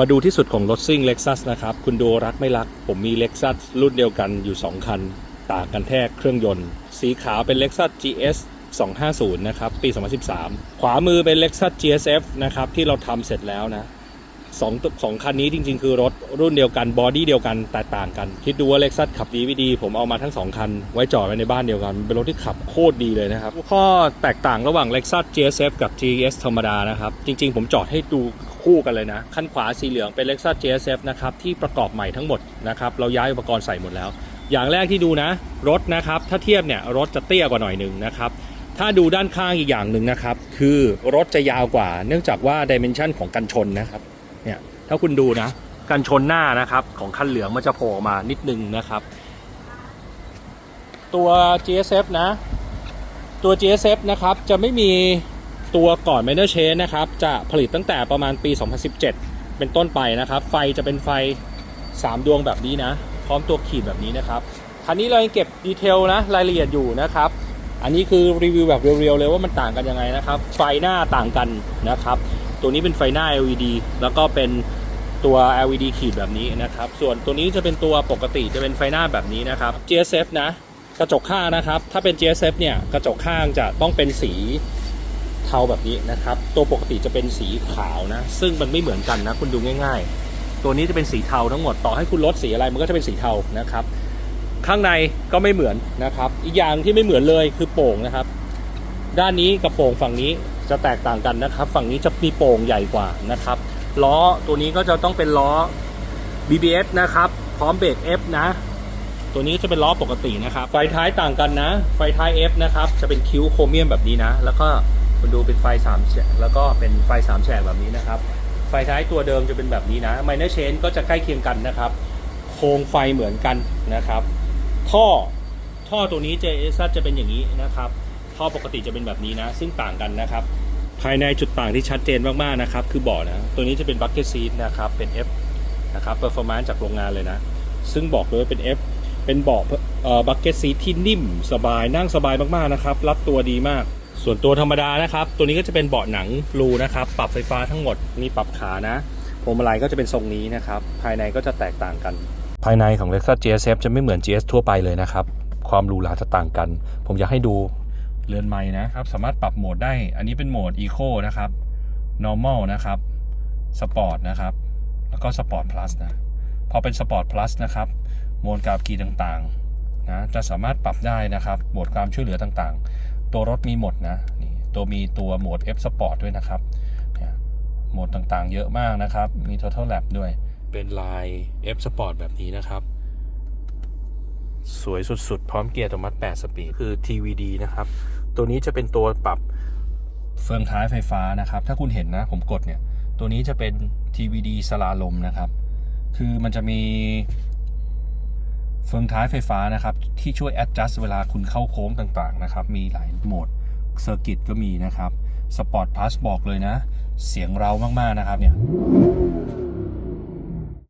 มาดูที่สุดของรถซิ่ง Lexus นะครับ คุณดูรักไม่รัก ผมมี Lexus รุ่นเดียวกันอยู่ 2 คัน ต่างกันแค่เครื่องยนต์ สีขาวเป็น Lexus GS 250 นะครับ ปี 2013 ขวามือเป็น Lexus GSF นะครับ ที่เราทำเสร็จแล้วนะ สองสองคันนี้จริง ๆ คือรถรุ่นเดียวกันบอดี้เดียวกันแต่ต่างกัน คิดดูว่า Lexus ขับดีไม่ดี ผมเอามาทั้ง 2 คัน ไว้จอดไว้ในบ้านเดียวกัน เป็นรถที่ขับโคตรดีเลยนะครับ ข้อแตกต่างระหว่าง Lexus GSF กับ GS ธรรมดานะครับ จริง ๆ ผมจอดให้ดูคู่กันเลยนะคันขวาสีเหลืองเป็น Lexus GSF นะครับที่ประกอบใหม่ทั้งหมดนะครับเราย้ายอุปกรณ์ใส่หมดแล้ว อย่างแรกที่ดูนะ รถนะครับถ้าเทียบเนี่ยรถจะเตี้ยกว่าหน่อยหนึ่งนะครับถ้าดูด้านข้างอีกอย่างหนึ่งนะครับ คือรถจะยาวกว่า เนื่องจากว่าดิเมนชันของกันชนนะครับ เนี่ยถ้าคุณดูนะกันชนหน้านะครับ ของคันเหลืองมันจะโผล่มานิดนึงนะครับ ตัว GSF นะ ตัว GSF นะครับจะไม่มีตัวก่อน minor change นะครับ จะผลิตตั้งแต่ประมาณปี 2017 เป็นต้นไปนะครับ ไฟจะเป็นไฟ 3 ดวงแบบนี้นะ พร้อมตัวขีดแบบนี้นะครับ คันนี้เรายังเก็บดีเทลนะรายละเอียดอยู่นะครับ อันนี้คือรีวิวแบบเรียวๆเลยว่ามันต่างกันยังไงนะครับ ไฟหน้าต่างกันนะครับ ตัวนี้เป็นไฟหน้า LED แล้วก็เป็นตัว LED ขีดแบบนี้นะครับ ส่วนตัวนี้จะเป็นตัวปกติจะเป็นไฟหน้าแบบนี้นะครับ GSF นะ กระจกข้างนะครับ ถ้าเป็น GSF เนี่ย กระจกข้างจะต้องเป็นสีเทาแบบนี้นะครับ ตัวปกติจะเป็นสีขาวนะ ซึ่งมันไม่เหมือนกันนะ คุณดูง่าย ๆ ตัวนี้จะเป็นสีเทาทั้งหมด ต่อให้คุณลดสีอะไร มันก็จะเป็นสีเทานะครับ ข้างในก็ไม่เหมือนนะครับ อีกอย่างที่ไม่เหมือนเลยคือโป่งนะครับ ด้านนี้กับโป่งฝั่งนี้จะแตกต่างกันนะครับ ฝั่งนี้จะมีโป่งใหญ่กว่านะครับ ล้อตัวนี้ก็จะต้องเป็นล้อ BBS นะครับ พร้อมเบรก F นะ ตัวนี้จะเป็นล้อปกตินะครับ ไฟท้ายต่างกันนะ ไฟท้าย F นะครับ จะเป็นคิ้วโครเมียมแบบนี้นะ แล้วก็คุณดูเป็นไฟ3แฉกแล้วก็เป็นไฟ3แฉกแบบนี้นะครับ ไฟท้ายตัวเดิมจะเป็นแบบนี้นะ Minor Change ก็จะใกล้เคียงกันนะครับ โครงไฟเหมือนกันนะครับ ท่อ ท่อตัวนี้เจซัจะเป็นอย่างนี้นะครับ ท่อปกติจะเป็นแบบนี้นะ ซึ่งต่างกันนะครับ ภายในจุดต่างที่ชัดเจนมากๆนะครับ คือเบาะนะ ตัวนี้จะเป็นบั c เก็ตซีทนะครับ เป็น F นะครับเปอร์ฟอร์มนซ์จากโรงงานเลยนะ ซึ่งบอกเลยว่าเป็น F เป็นเบาะบักเก็ตซีทที่นิ่มสบายนั่งสบายมากๆนะครับ รับตัวดีมาก ส่วนตัวธรรมดานะครับ ตัวนี้ก็จะเป็นเบาะหนังรูนะครับ ปรับไฟฟ้าทั้งหมดมีปรับขานะพวงมาลัยก็จะเป็นทรงนี้นะครับ ภายในก็จะแตกต่างกัน ภายในของ Lexus GSF จะไม่เหมือน GS ทั่วไปเลยนะครับ ความหรูหราจะต่างกัน ผมอยากให้ดู เรือนไม้นะครับ สามารถปรับโหมดได้ อันนี้เป็นโหมด Eco นะครับ Normal นะครับ Sport นะครับ แล้วก็ Sport Plus นะ พอเป็น Sport Plus นะครับ โหมดการขี่ต่างๆ นะ จะสามารถปรับได้นะครับ โหมดความช่วยเหลือต่างๆ ตัวรถมีหมดนะ นี่ ตัวมีตัวโหมด F Sport ด้วยนะครับเนี่ยโหมดต่างๆ เยอะมากนะครับ มี Total Lap ด้วย เป็นลาย F Sport แบบนี้นะครับสวยสุด ๆ พร้อมเกียร์อัตโนมัติ 8 สปีด คือ TVD นะครับ ตัวนี้จะเป็นตัวปรับเฟืองท้ายไฟฟ้านะครับ ถ้าคุณเห็นนะ ผมกดเนี่ย ตัวนี้จะเป็น TVD สลาลมนะครับ คือมันจะมีเฟืองท้ายไฟฟ้านะครับ ที่ช่วย adjust เวลาคุณเข้าโค้งต่างๆนะครับ มีหลายโหมดเซอร์กิตก็มีนะครับ Sport Plus บอกเลยนะ เสียงเรามากๆนะครับเนี่ย